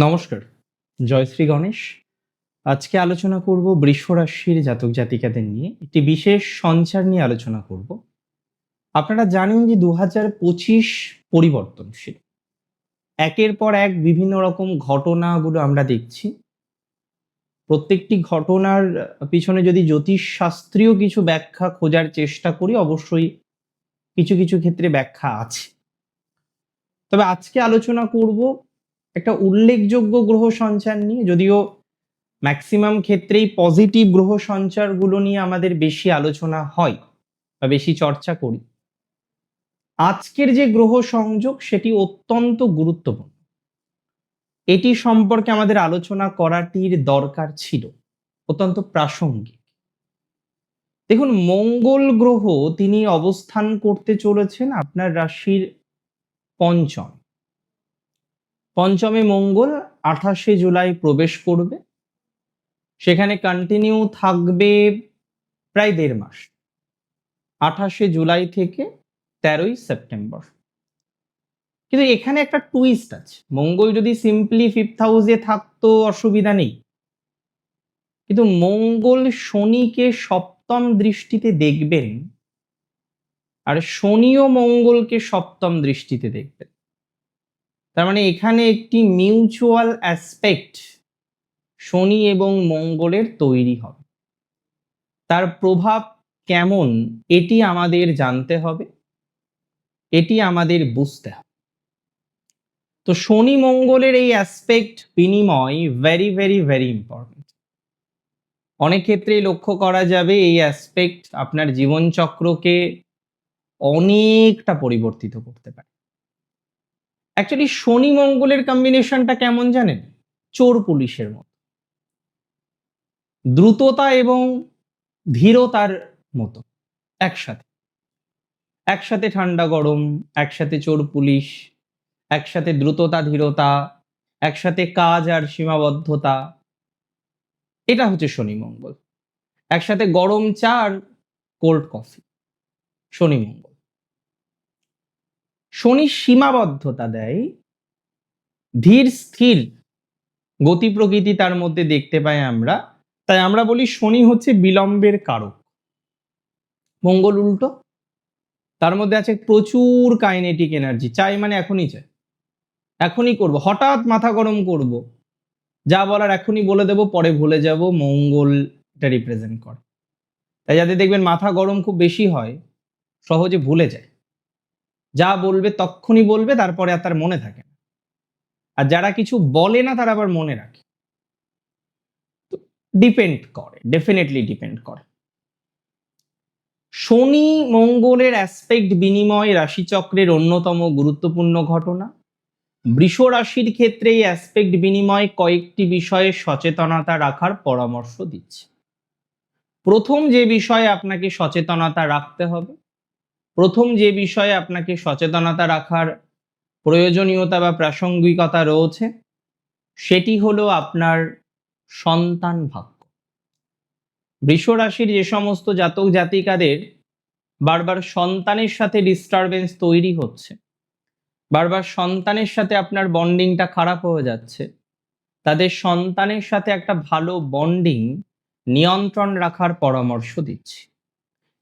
নমস্কার। জয়শ্রী গণেশ। আজকে আলোচনা করব বৃষ রাশির জাতক জাতিকাদের নিয়ে। একটি বিশেষ সঞ্চার নিয়ে আলোচনা করব। আপনারা জানেন যে দু পঁচিশ পরিবর্তনশীল। একের পর এক বিভিন্ন রকম ঘটনাগুলো আমরা দেখছি। প্রত্যেকটি ঘটনার পিছনে যদি জ্যোতিষ শাস্ত্রীয় কিছু ব্যাখ্যা খোঁজার চেষ্টা করি, অবশ্যই কিছু কিছু ক্ষেত্রে ব্যাখ্যা আছে। তবে আজকে আলোচনা করব একটা উল্লেখযোগ্য গ্রহ সঞ্চার নিয়ে, যদিও ম্যাক্সিমাম ক্ষেত্রেই পজিটিভ গ্রহ সঞ্চারগুলো নিয়ে আমাদের বেশি আলোচনা হয় বা বেশি চর্চা করি। আজকের যে গ্রহ সংযোগ, সেটি অত্যন্ত গুরুত্বপূর্ণ। এটি সম্পর্কে আমাদের আলোচনা করাটির দরকার ছিল, অত্যন্ত প্রাসঙ্গিক। দেখুন, মঙ্গল গ্রহ তিনি অবস্থান করতে চলেছেন আপনার রাশির পঞ্চম। পঞ্চমে মঙ্গল আঠাশে জুলাই প্রবেশ করবে। সেখানে কন্টিনিউ থাকবে প্রায় দেড় মাস। আঠাশে জুলাই থেকে তেরোই সেপ্টেম্বর। কিন্তু এখানে একটা টুইস্ট আছে। মঙ্গল যদি সিম্পলি ফিফথ হাউসে থাকতো, অসুবিধা নেই। কিন্তু মঙ্গল শনিকে সপ্তম দৃষ্টিতে দেখবেন, আর শনিও মঙ্গলকে সপ্তম দৃষ্টিতে দেখবেন। তার মানে এখানে একটি মিউচুয়াল অ্যাসপেক্ট শনি এবং মঙ্গলের তৈরি হবে। তার প্রভাব কেমন এটি আমাদের জানতে হবে, এটি আমাদের বুঝতে হবে। তো শনি মঙ্গলের এই অ্যাসপেক্ট বিনিময় ভেরি ভেরি ভেরি ইম্পর্টেন্ট অনেক ক্ষেত্রেই লক্ষ্য করা যাবে এই অ্যাসপেক্ট আপনার জীবনচক্রকে অনেকটা পরিবর্তিত করতে পারে। অ্যাকচুয়ালি শনি মঙ্গলের কম্বিনেশনটা কেমন জানেন? চোর পুলিশের মতো। দ্রুততা এবং ধীরতার মতো। একসাথে। একসাথে ঠান্ডা গরম, একসাথে চোর পুলিশ, একসাথে দ্রুততা, ধীরতা, একসাথে কাজ আর সীমাবদ্ধতা। এটা হচ্ছে শনি মঙ্গল। একসাথে গরম চা আর কোল্ড কফি শনি মঙ্গল। শনি সীমাবদ্ধতা দেয়, ধীর স্থির গতি প্রকৃতি তার মধ্যে দেখতে পাই আমরা, তাই আমরা বলি শনি হচ্ছে বিলম্বের কারক। মঙ্গল উল্টো, তার মধ্যে আছে প্রচুর কাইনেটিক এনার্জি চাই মানে এখনই চাই, এখনই করব, হঠাৎ মাথা গরম করব, যা বলার এখনই বলে দেব, পরে ভুলে যাব, মঙ্গল এটা রিপ্রেজেন্ট করে। তাই যাদের দেখবেন মাথা গরম খুব বেশি হয়, সহজে ভুলে যায়। যা বলবে তক্ষুনি বলবে, তারপরে আর তার মনে থাকে না। আর যারা কিছু বলে না, তারা আবার মনে রাখে। ডিপেন্ড করে ডেফিনেটলি ডিপেন্ড করে। শনি মঙ্গলের অ্যাসপেক্ট বিনিময় রাশিচক্রের অন্যতম গুরুত্বপূর্ণ ঘটনা। বৃষ রাশির ক্ষেত্রে এই অ্যাসপেক্ট বিনিময় কয়েকটি বিষয়ে সচেতনতা রাখার পরামর্শ দিচ্ছে। প্রথম যে বিষয়ে আপনাকে সচেতনতা রাখতে হবে প্রথম যে বিষয়ে আপনাকে সচেতনতা রাখার প্রয়োজনীয়তা বা প্রাসঙ্গিকতা রয়েছে, সেটি হলো আপনার সন্তান ভাগ্য। রাশির যে সমস্ত জাতক জাতিকাদের বারবার সন্তানের সাথে ডিস্টারবেন্স তৈরি হচ্ছে, বারবার সন্তানের সাথে আপনার বন্ডিংটা খারাপ হয়ে যাচ্ছে, তাদের সন্তানের সাথে একটা ভালো বন্ডিং নিয়ন্ত্রণ রাখার পরামর্শ দিচ্ছি।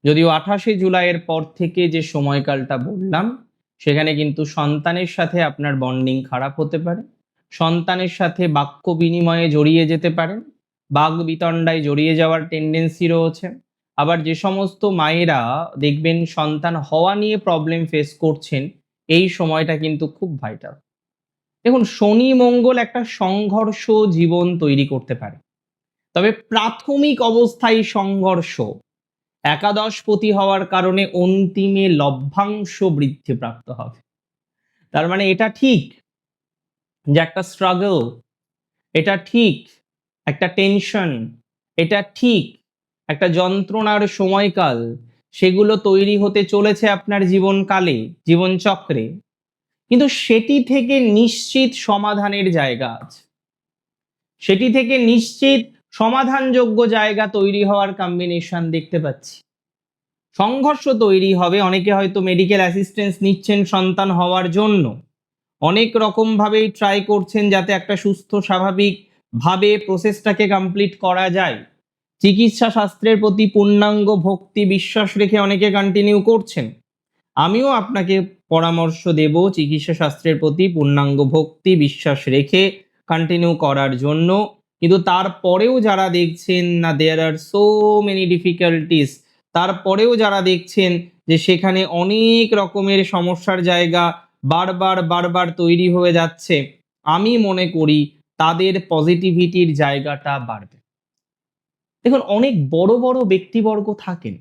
যদিও আঠাশে জুলাইয়ের পর থেকে যে সময়কালটা বললাম, সেখানে কিন্তু সন্তানের সাথে আপনার বন্ডিং খারাপ হতে পারে। সন্তানের সাথে বাক্য বিনিময়ে জড়িয়ে যেতে পারেন। বাঘ বিতণ্ডায় জড়িয়ে যাওয়ার টেন্ডেন্সি রয়েছে। আবার যে সমস্ত মায়েরা দেখবেন সন্তান হওয়া নিয়ে প্রবলেম ফেস করছেন, এই সময়টা কিন্তু খুব ভাইটাল দেখুন, শনি মঙ্গল একটা সংঘর্ষ জীবন তৈরি করতে পারে। তবে প্রাথমিক অবস্থায় সংঘর্ষ একাদশপতি হওয়ার কারণে অন্তিমে লভ্যাংশ বৃদ্ধিপ্রাপ্ত হবে। তার মানে এটা ঠিক যে একটা স্ট্রাগল এটা ঠিক একটা টেনশন এটা ঠিক একটা যন্ত্রণার সময়কাল, সেগুলো তৈরি হতে চলেছে আপনার জীবনকালে, জীবনচক্রে। কিন্তু সেটি থেকে নিশ্চিত সমাধানের জায়গা আছে। সেটি থেকে নিশ্চিত সমাধানযোগ্য জায়গা তৈরি হওয়ার কম্বিনেশন দেখতে পাচ্ছি। সংঘর্ষ তৈরি হবে, অনেকে হয়তো মেডিকেল অ্যাসিস্ট্যান্স নিচ্ছেন সন্তান হওয়ার জন্য। অনেক রকম ভাবেই ট্রাই করছেন যাতে একটা সুস্থ, স্বাভাবিক ভাবে প্রসেসটাকে কমপ্লিট করা যায়। চিকিৎসা শাস্ত্রের প্রতি পূর্ণাঙ্গ ভক্তি, বিশ্বাস রেখে অনেকে কন্টিনিউ করছেন। আমিও আপনাকে পরামর্শ দেব চিকিৎসা শাস্ত্রের প্রতি পূর্ণাঙ্গ ভক্তি, বিশ্বাস রেখে কন্টিনিউ করার জন্য। কিন্তু তারপরেও যারা দেখছেন না there are so many difficulties তারপরেও যারা দেখছেন যে সেখানে অনেক রকমের সমস্যার জায়গা বারবার বারবার তৈরি হয়ে যাচ্ছে, আমি মনে করি তাদের পজিটিভিটির জায়গাটা বাড়বে। দেখুন, অনেক বড় বড় ব্যক্তিবর্গ থাকেন,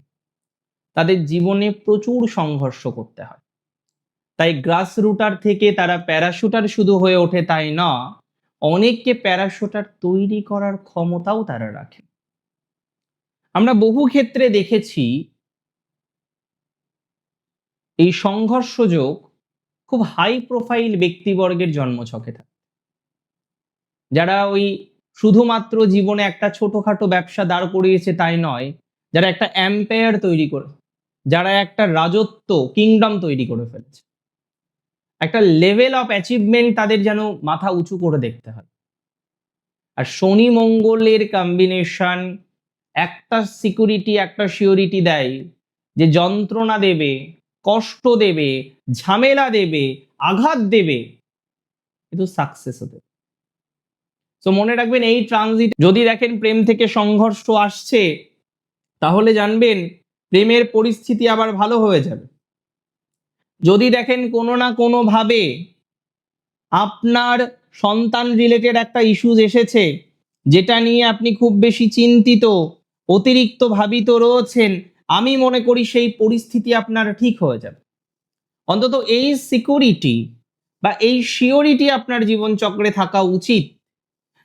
তাদের জীবনে প্রচুর সংঘর্ষ করতে হয়। তাই গ্রাস রুটার থেকে তারা প্যারাশুটার শুধু হয়ে ওঠে তাই না অনেককে প্যারাশুটার তৈরি করার ক্ষমতাও তারা রাখেন আমরা বহু ক্ষেত্রে দেখেছি, এই সংঘর্ষ যোগ খুব হাই প্রোফাইল ব্যক্তিবর্গের জন্মছকে থাকে। যারা ওই শুধুমাত্র জীবনে একটা ছোটখাটো ব্যবসা দাঁড় করিয়েছে তাই নয়, যারা একটা এম্পায়ার তৈরি করে, যারা একটা রাজত্ব কিংডম তৈরি করে ফেলেছে। একটা লেভেল অফ অ্যাচিভমেন্ট তাদের যেন মাথা উঁচু করে দেখতে হয়। আর শনি মঙ্গলের কম্বিনেশন একটা সিকিউরিটি একটা সিওরিটি দেয় যে যন্ত্রণা দেবে, কষ্ট দেবে, ঝামেলা দেবে, আঘাত দেবে, কিন্তু সাকসেস হতে তো মনে রাখবেন এই ট্রানজিট যদি দেখেন প্রেম থেকে সংঘর্ষ আসছে, তাহলে জানবেন প্রেমের পরিস্থিতি আবার ভালো হয়ে যাবে। যদি দেখেন কোনো না কোনো ভাবে আপনার সন্তান রিলেটেড একটা ইস্যুজ এসেছে, যেটা নিয়ে আপনি খুব বেশি চিন্তিত, অতিরিক্ত ভাবিত রয়েছেন, আমি মনে করি সেই পরিস্থিতি আপনার ঠিক হয়ে যাবে। অন্তত এই সিকিউরিটি বা এই শিওরিটি আপনার জীবনচক্রে থাকা উচিত,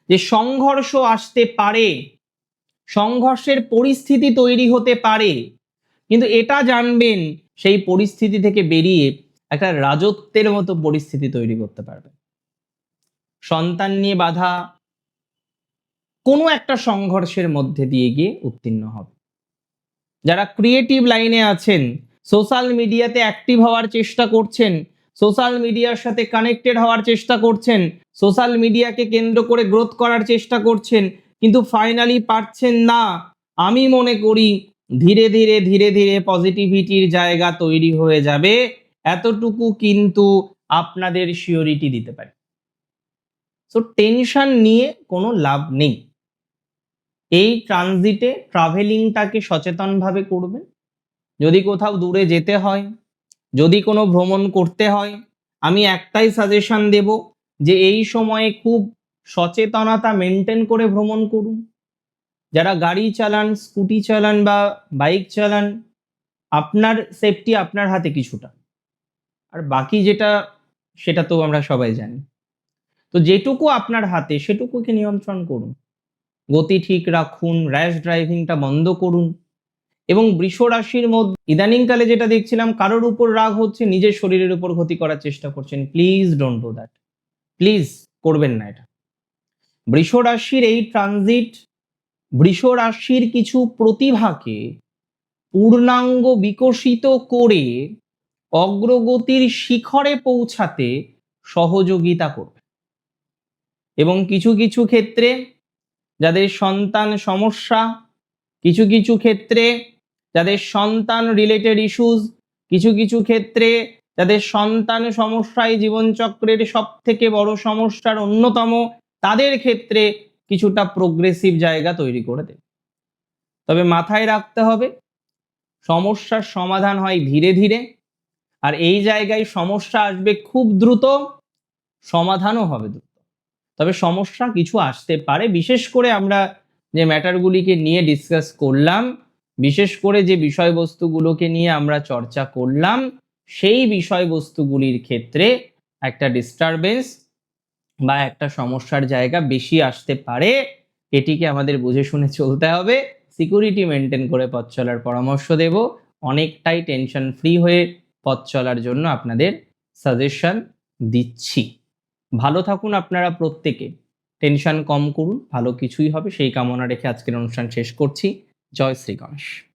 যে সংঘর্ষ আসতে পারে, সংঘর্ষের পরিস্থিতি তৈরি হতে পারে, কিন্তু এটা জানবেন সেই পরিস্থিতি থেকে বেরিয়ে একটা রাজত্বের মতো পরিস্থিতি তৈরি করতে পারবে। সন্তান নিয়ে বাধা কোনো একটা সংঘর্ষের মধ্যে দিয়ে গিয়ে উত্তীর্ণ হবে। যারা ক্রিয়েটিভ লাইনে আছেন সোশ্যাল মিডিয়াতে অ্যাক্টিভ হওয়ার চেষ্টা করছেন সোশ্যাল মিডিয়ার সাথে কানেক্টেড হওয়ার চেষ্টা করছেন সোশ্যাল মিডিয়াকে কেন্দ্র করে গ্রোথ করার চেষ্টা করছেন, কিন্তু ফাইনালি পারছেন না। আমি মনে করি ধীরে ধীরে ধীরে ধীরে পজিটিভিটির জায়গা তৈরি হয়ে যাবে। এতটুকু কিন্তু আপনাদের শিওরিটি দিতে পারে। সো টেনশন নিয়ে কোনো লাভ নেই। এই ট্রানজিটে ট্রাভেলিংটাকে সচেতনভাবে করবেন। যদি কোথাও দূরে যেতে হয়, যদি কোনো ভ্রমণ করতে হয়, আমি একটাই সাজেশন দেব যে এই সময়ে খুব সচেতনতা মেনটেন করে ভ্রমণ করুন। যারা গাড়ি চালান, স্কুটি চালান বা বাইক চালান, আপনার সেফটি আপনার হাতে কিছুটা। আর বাকি যেটা, সেটা তো আমরা সবাই জানি। তো যেটুকু আপনার হাতে, সেটুকুকে নিয়ন্ত্রণ করুন। গতি ঠিক রাখুন র্যাশ ড্রাইভিংটা বন্ধ করুন। এবং বৃষ রাশির মধ্যে, ইদানিংকালে যেটা দেখছিলাম, কারোর উপর রাগ হচ্ছে, নিজের শরীরের উপর ক্ষতি করার চেষ্টা করছেন। Please don't do that please করবেন না এটা। বৃষ রাশির এই ট্রানজিট বৃষ রাশির কিছু প্রতিভাকে পূর্ণাঙ্গ বিকশিত করে অগ্রগতির শিখরে পৌঁছাতে সহযোগিতা করবে। এবং কিছু কিছু ক্ষেত্রে যাদের সন্তান সমস্যা, কিছু কিছু ক্ষেত্রে যাদের সন্তান রিলেটেড ইস্যুস কিছু কিছু ক্ষেত্রে যাদের সন্তান সমস্যায় জীবনচক্রের সব থেকে বড় সমস্যার অন্যতম, তাদের ক্ষেত্রে কিছুটা প্রোগ্রেসিভ জায়গা তৈরি করে দেবে। তবে মাথায় রাখতে হবে, সমস্যার সমাধান হয় ধীরে ধীরে, আর এই জায়গায় সমস্যা আসবে খুব দ্রুত, সমাধানও হবে দ্রুত। তবে সমস্যা কিছু আসতে পারে, বিশেষ করে আমরা যে ম্যাটারগুলিকে নিয়ে ডিসকাস করলাম, বিশেষ করে যে বিষয়বস্তুগুলোকে নিয়ে আমরা চর্চা করলাম, সেই বিষয়বস্তুগুলির ক্ষেত্রে একটা ডিস্টারবেন্স বা একটা সমস্যার জায়গা বেশি আসতে পারে, এটিকে আমাদের বুঝে শুনে চলতে হবে। সিকিউরিটি মেনটেন করে পথ চলার পরামর্শ দেব। অনেকটাই টেনশন ফ্রি হয়ে পথ চলার জন্য আপনাদের সাজেশন দিচ্ছি। ভালো থাকুন আপনারা প্রত্যেকে। টেনশন কম করুন, ভালো কিছুই হবে, সেই কামনা রেখে আজকের অনুষ্ঠান শেষ করছি। জয় শ্রী গণেশ।